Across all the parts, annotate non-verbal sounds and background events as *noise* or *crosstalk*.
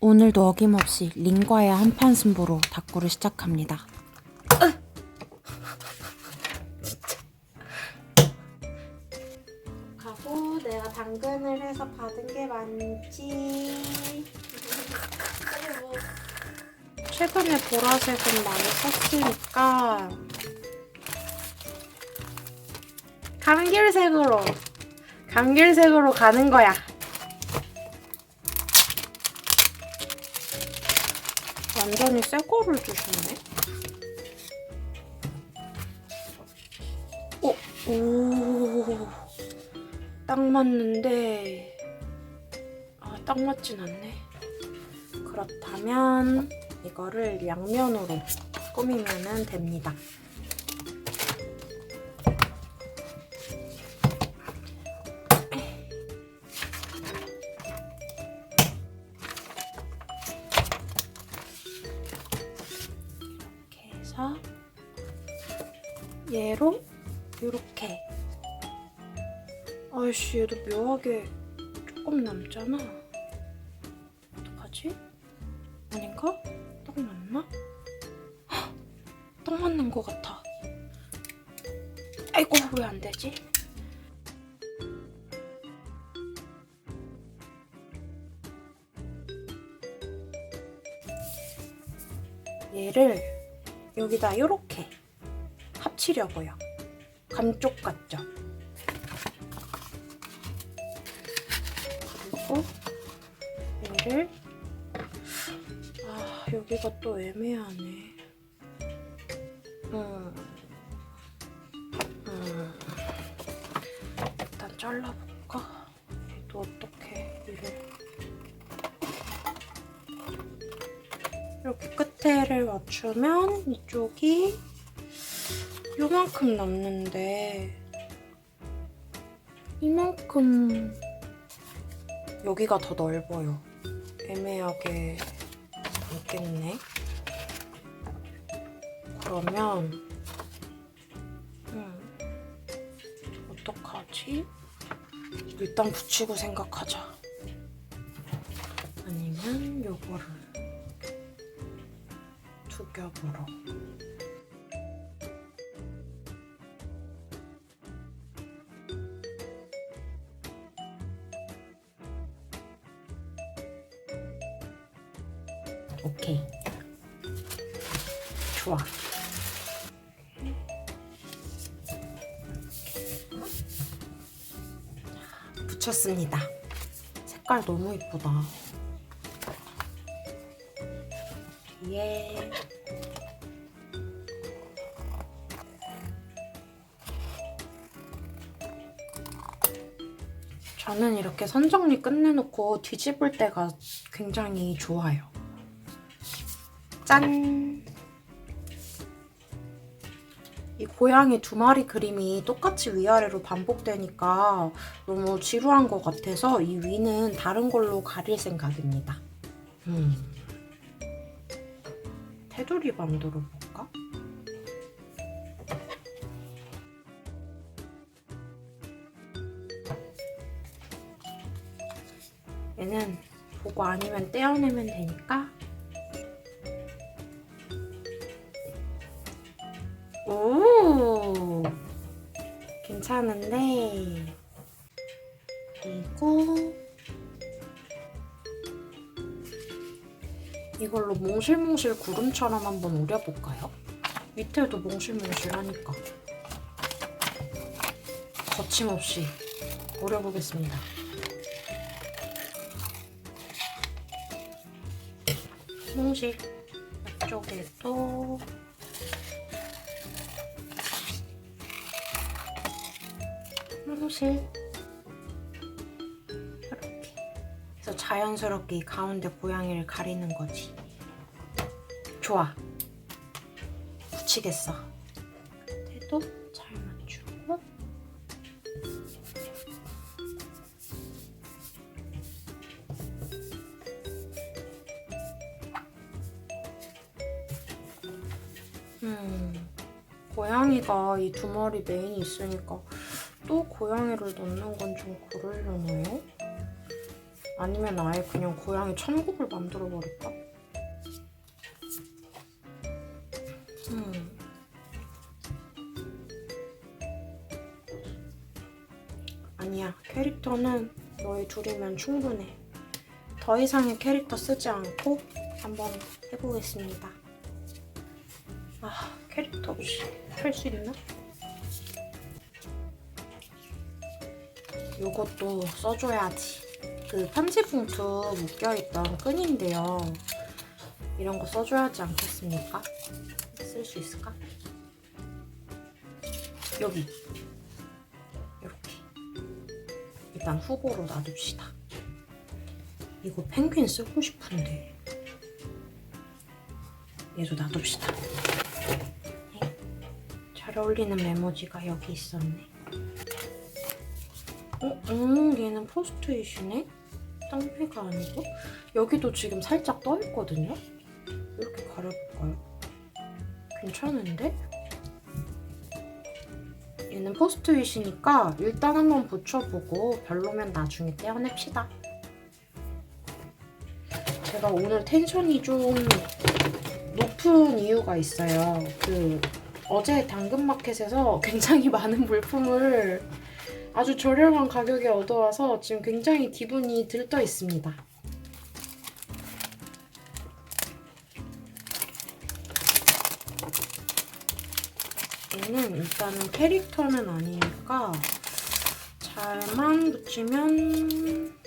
오늘도 어김없이 링과의 한판 승부로 탁구를 시작합니다. 가고 내가 당근을 해서 받은 게 많지. 그리고 최근에 보라색은 많이 썼으니까 감귤색으로 감귤색으로 가는 거야. 완전히 새 거를 주셨네. 오, 오, 딱 맞는데, 아, 딱 맞진 않네. 그렇다면 이거를 양면으로 꾸미면 됩니다. 아이씨 얘도 묘하게 조금 남잖아 어떡하지? 아닌가? 딱 맞나? 헉, 딱 맞는 것 같아 아이고 왜 안 되지? 얘를 여기다 이렇게 합치려고요. 감쪽 같죠? 그리고 얘를 아 여기가 또 애매하네. 음. 음. 일단 잘라볼까? 얘도 어떻게 이를 이렇게 끝에를 맞추면 이쪽이 요만큼 남는데 이만큼 여기가 더 넓어요. 애매하게 있겠네. 그러면 음, 어떡하지? 일단 붙이고 생각하자. 아니면 요거를 두 겹으로. 오케이. 좋아. 붙였습니다. 색깔 너무 이쁘다. 예. 저는 이렇게 선정리 끝내놓고 뒤집을 때가 굉장히 좋아요. 짠! 이 고양이 두 마리 그림이 똑같이 위아래로 반복되니까 너무 지루한 것 같아서 이 위는 다른 걸로 가릴 생각입니다. 음. 테두리 만들어 볼까? 얘는 보고 아니면 떼어내면 되니까 이걸로 몽실몽실 구름처럼 한번 오려볼까요? 밑에도 몽실몽실하니까 거침없이 오려보겠습니다. 몽실 이쪽에도 몽실 자연스럽게 이 가운데 고양이를 가리는 거지. 좋아. 붙이겠어. 끝에도 잘 맞추고. 음 고양이가 이 두 마리 메인이 있으니까 또 고양이를 넣는 건좀 그러려나요? 아니면 아예 그냥 고양이 천국을 만들어 버릴까? 음. 아니야, 캐릭터는 너희 둘이면 충분해. 더 이상의 캐릭터 쓰지 않고 한번 해보겠습니다. 아, 캐릭터 없이 할 수 있나? 요것도 써줘야지. 그 편지봉투 묶여있던 끈인데요. 이런 거 써줘야지 않겠습니까? 쓸 수 있을까? 여기. 이렇게. 일단 후보로 놔둡시다. 이거 펭귄 쓰고 싶은데. 얘도 놔둡시다. 네. 잘 어울리는 메모지가 여기 있었네. 어? 음, 얘는 포스트잇이네? 땅패가 아니고? 여기도 지금 살짝 떠있거든요? 이렇게 가려볼까요? 괜찮은데? 얘는 포스트잇이니까 일단 한번 붙여보고 별로면 나중에 떼어냅시다. 제가 오늘 텐션이 좀 높은 이유가 있어요. 그 어제 당근마켓에서 *laughs* 굉장히 많은 물품을 아주 저렴한 가격에 얻어와서 지금 굉장히 기분이 들떠 있습니다. 얘는 일단은 캐릭터는 아니니까 잘만 붙이면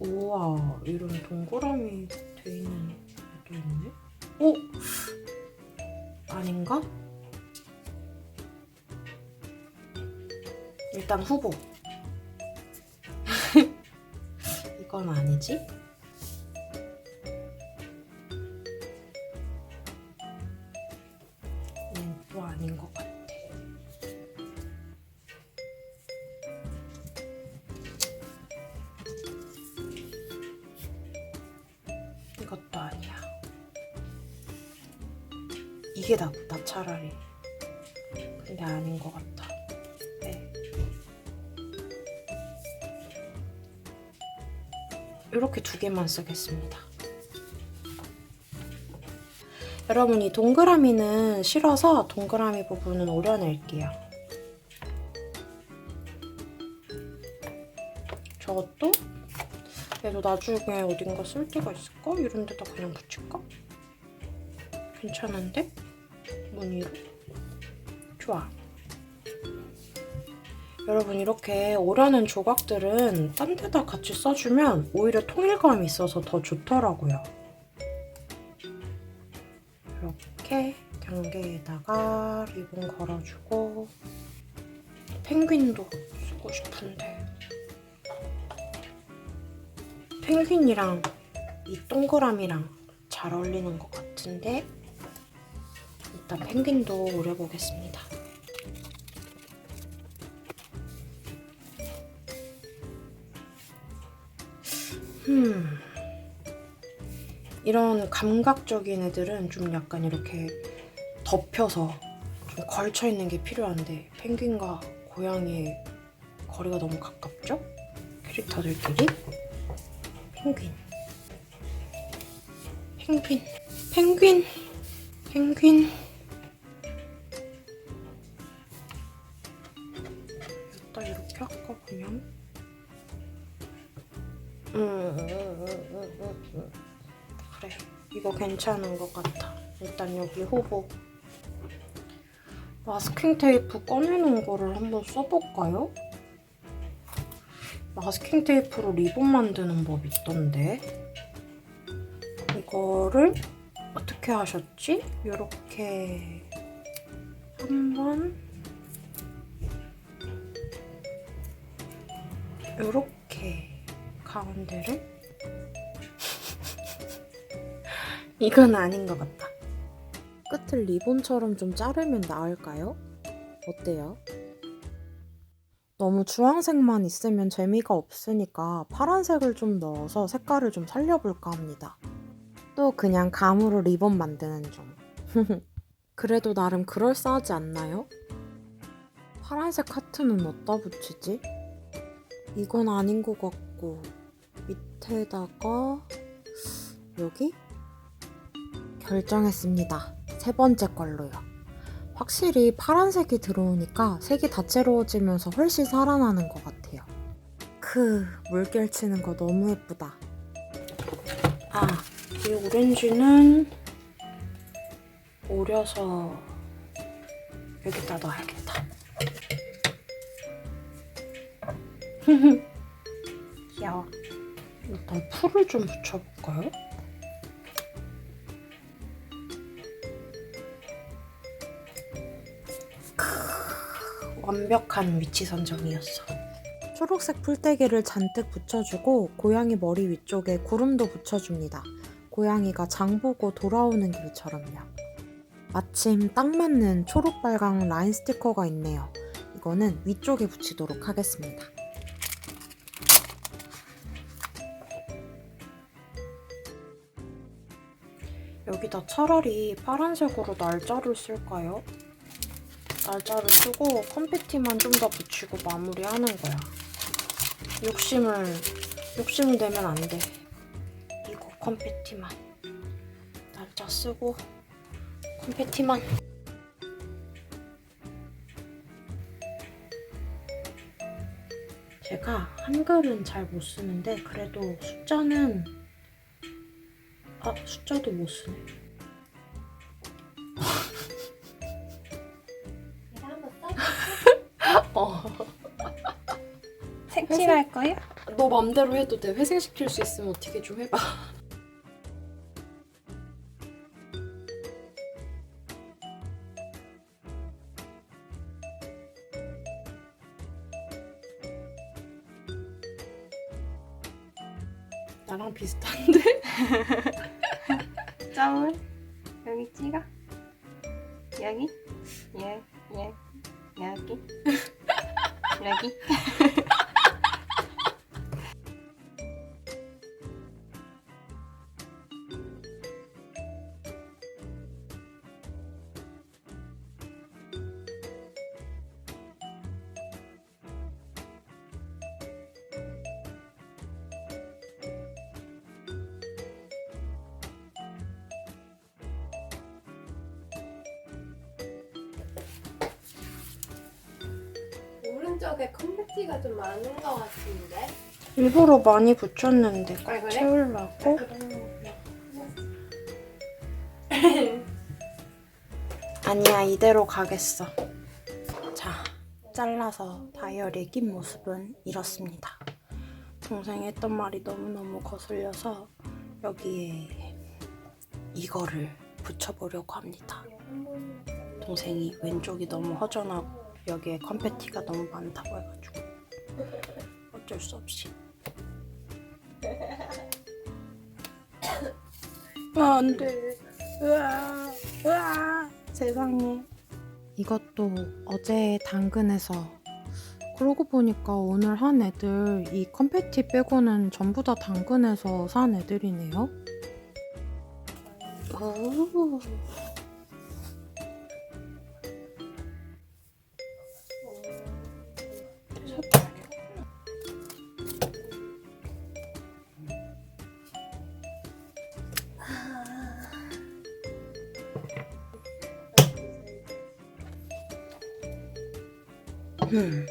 우와 이런 동그라미 돼 있는 것도 있네. 어? 아닌가? 일단 후보. *laughs* 이건 아니지? 또 아닌 것 같아. 이것도 아니야. 이게 낫다 차라리. 근데 아닌 것 같아. 이렇게 두 개만 쓰겠습니다. 여러분 이 동그라미는 싫어서 동그라미 부분은 오려낼게요. 저것도 얘도 나중에 어딘가 쓸 데가 있을까? 이런 데다 그냥 붙일까? 괜찮은데? 무늬로? 좋아. 여러분 이렇게 오려는 조각들은 딴 데다 같이 써주면 오히려 통일감이 있어서 더 좋더라고요. 이렇게 경계에다가 리본 걸어주고 펭귄도 쓰고 싶은데 펭귄이랑 이 동그라미랑 잘 어울리는 것 같은데 일단 펭귄도 오려보겠습니다. 음. 이런 감각적인 애들은 좀 약간 이렇게 덮여서 좀 걸쳐 있는 게 필요한데 펭귄과 고양이의 거리가 너무 가깝죠? 캐릭터들끼리? 펭귄. 펭귄. 펭귄. 펭귄. 일단 이렇게 할까 그냥 그래 이거 괜찮은 것 같아 일단 여기 후보 마스킹 테이프 꺼내놓은 거를 한번 써볼까요? 마스킹 테이프로 리본 만드는 법 있던데 이거를 어떻게 하셨지? 이렇게 한번 이렇게 가운데를 *laughs* 이건 아닌 것 같다. 끝을 리본처럼 좀 자르면 나을까요? 어때요? 너무 주황색만 있으면 재미가 없으니까 파란색을 좀 넣어서 색깔을 좀 살려볼까 합니다. 또 그냥 감으로 리본 만드는 중. *laughs* 그래도 나름 그럴싸하지 않나요? 파란색 하트는 어디다 붙이지? 이건 아닌 것 같고 밑에다가 여기 결정했습니다. 세 번째 걸로요. 확실히 파란색이 들어오니까 색이 다채로워지면서 훨씬 살아나는 것 같아요. 크, 물결 치는 거 너무 예쁘다. 아, 이 오렌지는 오려서 여기다 넣어야겠다. *laughs* 귀여워. 일단 풀을 좀 붙여볼까요? 크, 완벽한 위치 선정이었어. 초록색 풀떼기를 잔뜩 붙여주고 고양이 머리 위쪽에 구름도 붙여줍니다. 고양이가 장 보고 돌아오는 길처럼요. 마침 딱 맞는 초록빨강 라인 스티커가 있네요. 이거는 위쪽에 붙이도록 하겠습니다. 여기다 차라리 파란색으로 날짜를 쓸까요? 날짜를 쓰고 컴패티만 좀 더 붙이고 마무리하는 거야. 욕심을 욕심을 내면 안 돼. 이거 컴패티만 날짜 쓰고 컴패티만. 제가 한글은 잘 못 쓰는데 그래도 숫자는 아 숫자도 못 쓰네. 내가 한번 써? *laughs* 어. *laughs* 색칠할 거야? 너 맘대로 해도 돼. 회생시킬 수 있으면 어떻게 좀 해봐. *laughs* 나랑 비슷한데? 점을 여기 찍어. 여기, 예, 예, 여기, *laughs* 여기. 오른쪽에 컴패티가 좀 많은 것 같은데? 일부러 많이 붙였는데 아, 그래? 채우려고? 아니야 이대로 가겠어. 자 잘라서 다이어리에 낀 모습은 이렇습니다. 동생이 했던 말이 너무너무 거슬려서 여기에 이거를 붙여보려고 합니다. 동생이 왼쪽이 너무 허전하고 여기에 컴패티가 너무 많다고 해가지고 어쩔 수 없이 아, 안 돼. 으아, 으아, 세상에. 이것도 어제 당근에서 그러고 보니까 오늘 한 애들 이 컴패티 빼고는 전부 다 당근에서 산 애들이네요. 오. 음.